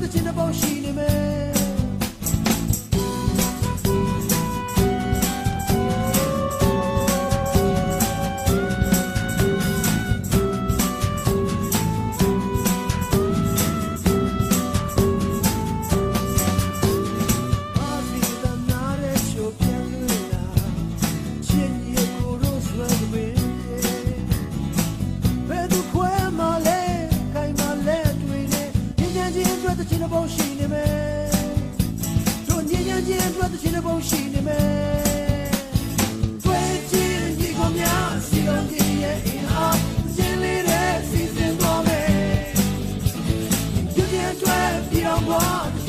သချင်းတစ်ပုဒ်ရှိနေမယ် သချင်းဘုံရှိနေမယ်တို့ညဉ့်ညဉ့်ချင်းအတွက်သချင်းဘုံရှိနေမယ်တွေ့ချင်းဒီကောင်များစီလုံးကြီးရဲ့အင်အားရှင်းလေးတဲ့စီစဉ်သွားမယ်ဒီကဲအတွက်ပြောင်းဖို့